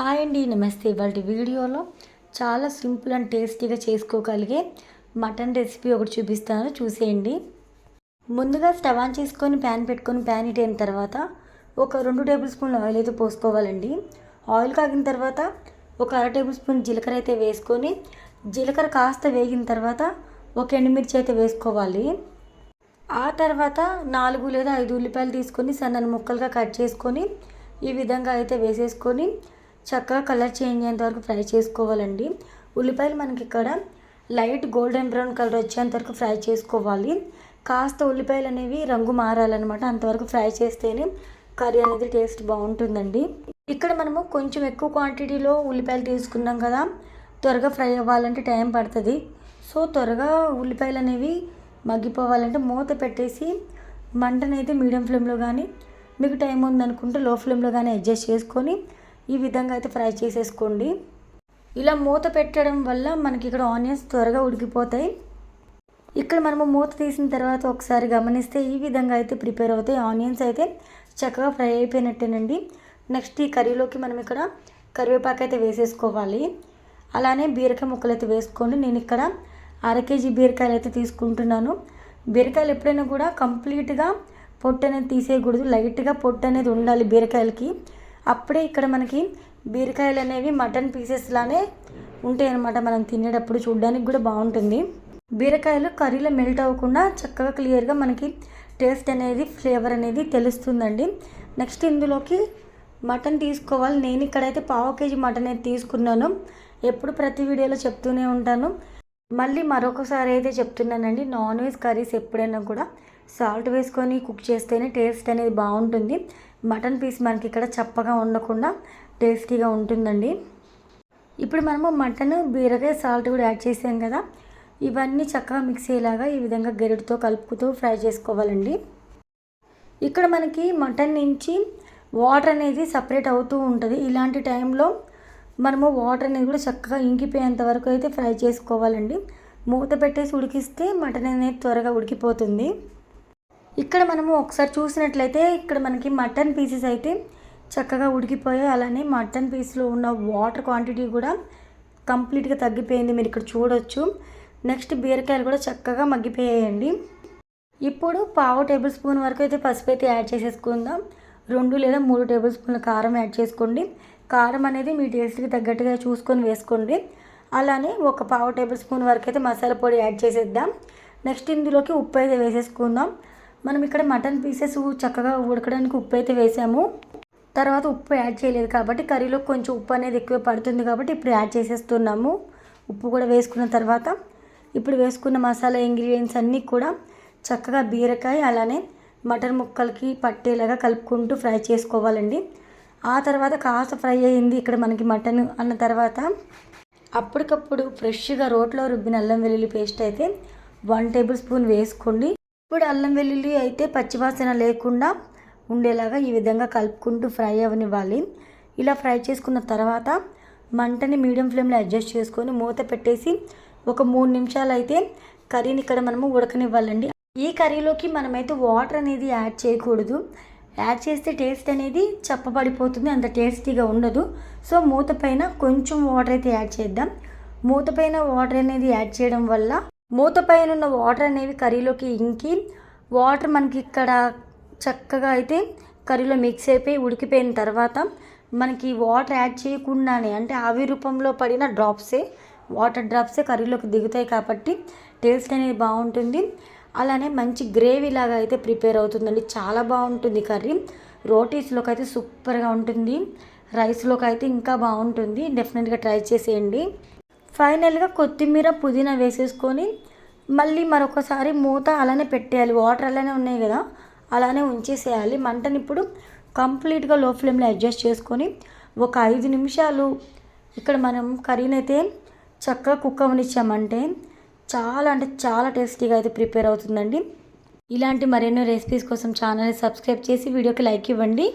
Hi అండి నమస్తే. ఇవాళ వీడియోలో చాలా సింపుల్ అండ్ టేస్టీగా చేసుకోగలిగే మటన్ రెసిపీ ఒకటి చూపిస్తాను. చూసేయండి. ముందుగా స్టవ్ ఆన్ చేసుకొని ప్యాన్ పెట్టుకొని ప్యాన్ హీట్ అయిన తర్వాత ఒక రెండు టేబుల్ స్పూన్ల ఆయిల్ అయితే పోసుకోవాలండి. ఆయిల్ కాగిన తర్వాత ఒక అర టేబుల్ స్పూన్ జీలకర్ర అయితే వేసుకొని జీలకర్ర కాస్త వేగిన తర్వాత ఒక ఎండుమిర్చి అయితే వేసుకోవాలి. ఆ తర్వాత నాలుగు లేదా ఐదు ఉల్లిపాయలు తీసుకొని సన్నని ముక్కలుగా కట్ చేసుకొని ఈ విధంగా అయితే వేసేసుకొని చక్కగా కలర్ చేంజ్ అయ్యేంత వరకు ఫ్రై చేసుకోవాలండి. ఉల్లిపాయలు మనకి ఇక్కడ లైట్ గోల్డెన్ బ్రౌన్ కలర్ వచ్చేంత వరకు ఫ్రై చేసుకోవాలి. కాస్త ఉల్లిపాయలు అనేవి రంగు మారాలన్నమాట. అంతవరకు ఫ్రై చేస్తేనే కర్రీ అనేది టేస్ట్ బాగుంటుందండి. ఇక్కడ మనము కొంచెం ఎక్కువ క్వాంటిటీలో ఉల్లిపాయలు తీసుకున్నాం కదా త్వరగా ఫ్రై అవ్వాలంటే టైం పడుతుంది. సో త్వరగా ఉల్లిపాయలు అనేవి మగ్గిపోవాలంటే మూత పెట్టేసి మంటనైతే మీడియం ఫ్లేమ్లో కానీ మీకు టైం ఉందనుకుంటే లో ఫ్లేమ్లో కానీ అడ్జస్ట్ చేసుకొని ఈ విధంగా అయితే ఫ్రై చేసేసుకోండి. ఇలా మూత పెట్టడం వల్ల మనకి ఇక్కడ ఆనియన్స్ త్వరగా ఉడికిపోతాయి. ఇక్కడ మనము మూత తీసిన తర్వాత ఒకసారి గమనిస్తే ఈ విధంగా అయితే ప్రిపేర్ అవుతాయి. ఆనియన్స్ అయితే చక్కగా ఫ్రై అయిపోయినట్టేనండి. నెక్స్ట్ ఈ కర్రీలోకి మనం ఇక్కడ కరివేపాకు అయితే వేసేసుకోవాలి. అలానే బీరకాయ ముక్కలు అయితే వేసుకోండి. నేను ఇక్కడ అర కేజీ బీరకాయలు అయితే తీసుకుంటున్నాను. బీరకాయలు ఎప్పుడైనా కూడా కంప్లీట్గా పొట్టు అనేది తీసేయకూడదు. లైట్గా పొట్టు అనేది ఉండాలి బీరకాయలకి. అప్పుడే ఇక్కడ మనకి బీరకాయలు అనేవి మటన్ పీసెస్ లానే ఉంటాయి అనమాట మనం తినేటప్పుడు చూడడానికి కూడా బాగుంటుంది. బీరకాయలు కర్రీలో మెల్ట్ అవ్వకుండా చక్కగా క్లియర్గా మనకి టేస్ట్ అనేది ఫ్లేవర్ అనేది తెలుస్తుందండి. నెక్స్ట్ ఇందులోకి మటన్ తీసుకోవాలి. నేను ఇక్కడైతే పావు కేజీ మటన్ అయితే తీసుకున్నాను. ఎప్పుడు ప్రతి వీడియోలో చెప్తూనే ఉంటాను. మళ్ళీ మరొకసారి అయితే చెప్తున్నానండి నాన్ వెజ్ కర్రీస్ ఎప్పుడైనా కూడా సాల్ట్ వేసుకొని కుక్ చేస్తేనే టేస్ట్ అనేది బాగుంటుంది. మటన్ పీస్ మనకి ఇక్కడ చప్పగా ఉండకుండా టేస్టీగా ఉంటుందండి. ఇప్పుడు మనము మటన్ బీరకాయ సాల్ట్ కూడా యాడ్ చేసాం కదా. ఇవన్నీ చక్కగా మిక్స్ అయ్యేలాగా ఈ విధంగా గెరటితో కలుపుతూ ఫ్రై చేసుకోవాలండి. ఇక్కడ మనకి మటన్ నుంచి వాటర్ అనేది సపరేట్ అవుతూ ఉంటుంది. ఇలాంటి టైంలో మనము వాటర్ అనేది కూడా చక్కగా ఇంకిపోయేంత వరకు అయితే ఫ్రై చేసుకోవాలండి. మూత పెట్టేసి ఉడికిస్తే మటన్ అనేది త్వరగా ఉడికిపోతుంది. ఇక్కడ మనము ఒకసారి చూసినట్లయితే ఇక్కడ మనకి మటన్ పీసెస్ అయితే చక్కగా ఉడికిపోయాయి. అలానే మటన్ పీస్లో ఉన్న వాటర్ క్వాంటిటీ కూడా కంప్లీట్గా తగ్గిపోయింది. మీరు ఇక్కడ చూడొచ్చు. నెక్స్ట్ బీరకాయలు కూడా చక్కగా మగ్గిపోయాయండి. ఇప్పుడు పావు టేబుల్ స్పూన్ వరకు అయితే పసుపు అయితే యాడ్ చేసేసుకుందాం. రెండు లేదా మూడు టేబుల్ స్పూన్ల కారం యాడ్ చేసుకోండి. కారం అనేది మీ టేస్ట్కి తగ్గట్టుగా చూసుకొని వేసుకోండి. అలానే ఒక పావు టేబుల్ స్పూన్ వరకు అయితే మసాలా పొడి యాడ్ చేసేద్దాం. నెక్స్ట్ ఇందులోకి ఉప్పు అయితే వేసేసుకుందాం. మనం ఇక్కడ మటన్ పీసెస్ చక్కగా ఉడకడానికి ఉప్పు అయితే వేసాము. తర్వాత ఉప్పు యాడ్ చేయలేదు కాబట్టి కర్రీలో కొంచెం ఉప్పు అనేది ఎక్కువ పడుతుంది కాబట్టి ఇప్పుడు యాడ్ చేసేస్తున్నాము. ఉప్పు కూడా వేసుకున్న తర్వాత ఇప్పుడు వేసుకున్న మసాలా ఇంగ్రీడియంట్స్ అన్నీ కూడా చక్కగా బీరకాయ అలానే మటన్ ముక్కలకి పట్టేలాగా కలుపుకుంటూ ఫ్రై చేసుకోవాలండి. ఆ తర్వాత కాస్త ఫ్రై అయ్యింది ఇక్కడ మనకి మటన్ అన్న తర్వాత అప్పటికప్పుడు ఫ్రెష్గా రోట్లో రుబ్బిన అల్లం వెల్లుల్లి పేస్ట్ అయితే వన్ టేబుల్ స్పూన్ వేసుకోండి. ఇప్పుడు అల్లం వెల్లుల్లి అయితే పచ్చివాసన లేకుండా ఉండేలాగా ఈ విధంగా కలుపుకుంటూ ఫ్రై అవనివ్వాలి. ఇలా ఫ్రై చేసుకున్న తర్వాత మంటని మీడియం ఫ్లేమ్లో అడ్జస్ట్ చేసుకొని మూత పెట్టేసి ఒక మూడు నిమిషాలు అయితే కర్రీని ఇక్కడ మనము ఉడకనివ్వాలండి. ఈ కర్రీలోకి మనమైతే వాటర్ అనేది యాడ్ చేయకూడదు. యాడ్ చేస్తే టేస్ట్ అనేది చప్పబడిపోతుంది అంత టేస్టీగా ఉండదు. సో మూత పైన కొంచెం వాటర్ అయితే యాడ్ చేద్దాం. మూత పైన వాటర్ అనేది యాడ్ చేయడం వల్ల మూత పైన ఉన్న వాటర్ అనేవి కర్రీలోకి ఇంకి వాటర్ మనకి ఇక్కడ చక్కగా అయితే కర్రీలో మిక్స్ అయిపోయి ఉడికిపోయిన తర్వాత మనకి వాటర్ యాడ్ చేయకుండానే అంటే ఆవి రూపంలో పడిన డ్రాప్సే వాటర్ డ్రాప్సే కర్రీలోకి దిగుతాయి కాబట్టి టేస్ట్ అనేది బాగుంటుంది. అలానే మంచి గ్రేవీ లాగా అయితే ప్రిపేర్ అవుతుందండి. చాలా బాగుంటుంది కర్రీ. రోటీస్లోకి అయితే సూపర్గా ఉంటుంది. రైస్లోకి అయితే ఇంకా బాగుంటుంది. డెఫినెట్గా ట్రై చేసేయండి. ఫైనల్గా కొత్తిమీర పుదీనా వేసేసుకొని మళ్ళీ మరొకసారి మూత అలానే పెట్టేయాలి. వాటర్ అలానే ఉన్నాయి కదా అలానే ఉంచేసేయాలి. మంటని ఇప్పుడు కంప్లీట్గా లో ఫ్లేమ్లో అడ్జస్ట్ చేసుకొని ఒక ఐదు నిమిషాలు ఇక్కడ మనం కర్రీని అయితే చక్కగా కుక్ అవనిచ్చామంటే చాలా అంటే చాలా టేస్టీగా అయితే ప్రిపేర్ అవుతుందండి. ఇలాంటి మరెన్నో రెసిపీస్ కోసం ఛానల్ని సబ్స్క్రైబ్ చేసి వీడియోకి లైక్ ఇవ్వండి.